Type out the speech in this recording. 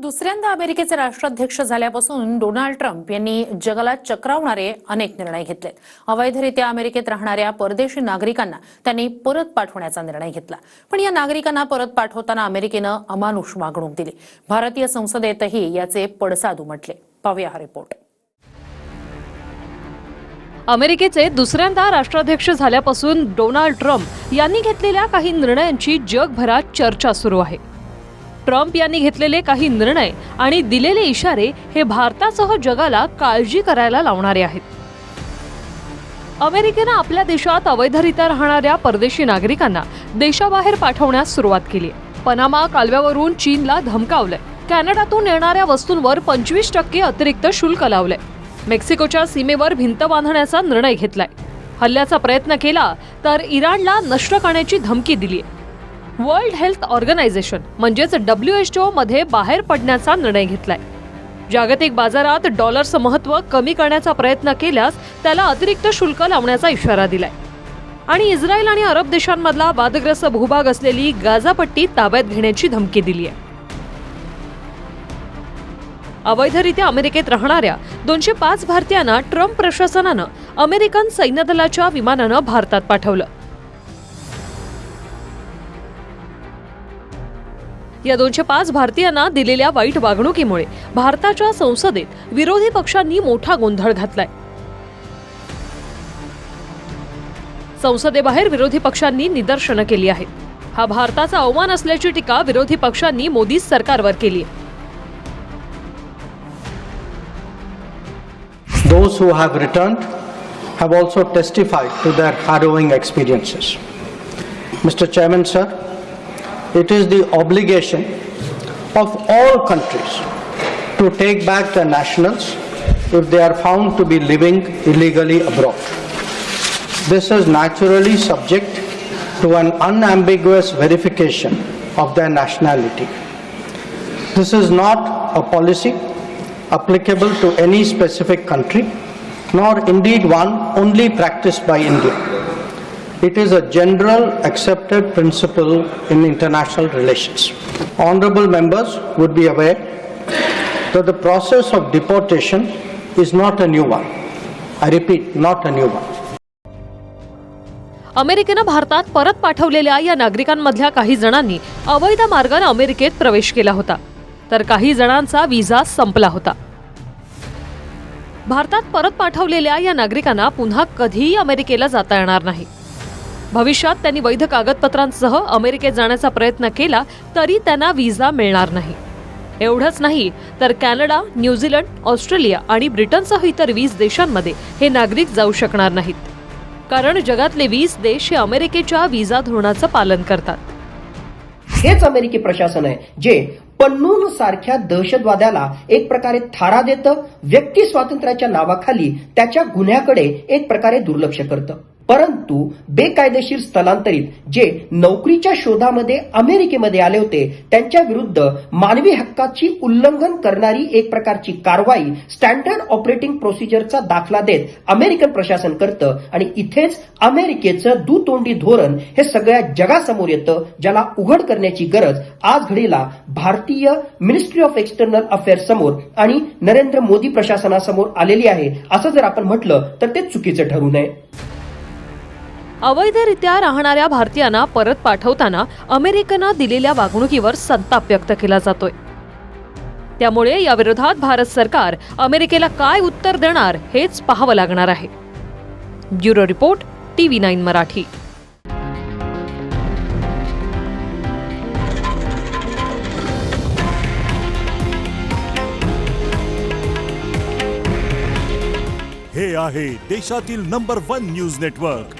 दुसऱ्यांदा अमेरिकेचे राष्ट्राध्यक्ष झाल्यापासून डोनाल्ड ट्रम्प यांनी जगाला चक्रावणारे अनेक निर्णय घेतले अवैधरित्या अमेरिकेत राहणाऱ्या परदेशी नागरिकांना त्यांनी परत पाठवण्याचा निर्णय घेतला. पण या नागरिकांना परत पाठवताना अमेरिकेनं अमानुष वागणूक दिली. भारतीय संसदेतही याचे पडसाद उमटले. पाहूया हा रिपोर्ट. अमेरिकेचे दुसऱ्यांदा राष्ट्राध्यक्ष झाल्यापासून डोनाल्ड ट्रम्प यांनी घेतलेल्या काही निर्णयांची जगभरात चर्चा सुरू आहे. ट्रम्प यांनी घेतलेले काही निर्णय आणि दिलेले इशारे हे भारतासह जगाला काळजी करायला लावणारे आहेत. अमेरिकेनं आपल्या देशात अवैधरित्या राहणाऱ्या परदेशी नागरिकांना देशाबाहेर पाठवण्यास सुरुवात केली आहे. पनामा कालव्यावरून चीनला धमकावलंय. कॅनडातून येणाऱ्या वस्तूंवर पंचवीस टक्के अतिरिक्त शुल्क लावलंय. मेक्सिकोच्या सीमेवर भिंत बांधण्याचा निर्णय घेतलाय. हल्ल्याचा प्रयत्न केला तर इराणला नष्ट करण्याची धमकी दिली वर्ल्ड हेल्थ ऑर्गनायझेशन म्हणजेच डब्ल्यू एच ओ मध्ये बाहेर पडण्याचा निर्णय घेतलाय. जागतिक बाजारात डॉलरचं महत्त्व कमी करण्याचा प्रयत्न केल्यास त्याला अतिरिक्त शुल्क लावण्याचा इशारा दिलाय. आणि इस्रायल आणि अरब देशांमधला वादग्रस्त भूभाग असलेली गाझापट्टी ताब्यात घेण्याची धमकी दिली आहे. अवैधरित्या अमेरिकेत राहणाऱ्या दोनशे पाच भारतीयांना ट्रम्प प्रशासनानं अमेरिकन सैन्यदलाच्या विमानानं भारतात पाठवलं. या दोनशे पाच भारतीयांना दिलेल्या वाईट वागणुकीमुळे भारताच्या संसदेत विरोधी पक्षांनी मोठा गोंधळ घातलाय संसदेबाहेर विरोधी पक्षांनी निदर्शनं केली आहेत हा भारताचा अवमान असल्याची टीका विरोधी पक्षांनी मोदी सरकारवर केली आहे Those who have returned have also testified to their harrowing experiences. Mr. Chairman, sir, it is the obligation of all countries to take back their nationals if they are found to be living illegally abroad. This is naturally subject to an unambiguous verification of their nationality. This is not a policy applicable to any specific country, nor indeed one only practiced by India. It is a general accepted principle in international relations. Honorable members would be aware that the process of deportation is not a new one. I repeat, not a new one. अमेरिकेनं भारतात परत पाठवलेल्या या नागरिकांमधल्या काही जणांनी अवैध मार्गाने अमेरिकेत प्रवेश केला होता तर काही जणांचा व्हिसा संपला होता भारतात परत पाठवलेल्या या नागरिकांना पुन्हा कधीही अमेरिकेला जाता येणार नाही भविष्यात त्यांनी वैध कागदपत्रांसह अमेरिकेत जाण्याचा प्रयत्न केला तरी त्यांना विजा मिळणार नाही. एवढंच नाही तर कॅनडा न्यूझीलंड ऑस्ट्रेलिया आणि ब्रिटनसह इतर वीस देशांमध्ये हे नागरिक जाऊ शकणार नाहीत. कारण जगातले वीस देश हे अमेरिकेच्या विजा धोरणाचं पालन करतात. हेच अमेरिकी प्रशासन आहे जे पन्नून सारख्या दहशतवाद्याला एक प्रकारे थारा देतं व्यक्ती स्वातंत्र्याच्या नावाखाली त्याच्या गुन्ह्याकडे एक प्रकारे दुर्लक्ष करतं. परंतु बेकायदेशीर स्थलांतरित जे नोकरीच्या शोधामध्ये अमेरिकेमध्ये आले होते त्यांच्या विरुद्ध मानवी हक्काची उल्लंघन करणारी एक प्रकारची कारवाई स्टँडर्ड ऑपरेटिंग प्रोसिजरचा दाखला देत अमेरिकन प्रशासन करतं आणि इथेच अमेरिकेचं दुतोंडी धोरण हे सगळ्या जगासमोर येतं ज्याला उघड करण्याची गरज आज घडीला भारतीय मिनिस्ट्री ऑफ एक्सटर्नल अफेअर्स समोर आणि नरेंद्र मोदी प्रशासनासमोर आलेली आहे. असं जर आपण म्हटलं तर ते चुकीचं ठरू नये. अवैधरित्या राहणाऱ्या भारतीयांना परत पाठवताना अमेरिकेनं दिलेल्या वागणुकीवर संताप व्यक्त केला जातोय. त्यामुळे या विरोधात भारत सरकार अमेरिकेला काय उत्तर देणार हेच पाहावं लागणार आहे. Bureau report TV nine Marathi. हे आहे देशातील नंबर वन न्यूज नेटवर्क.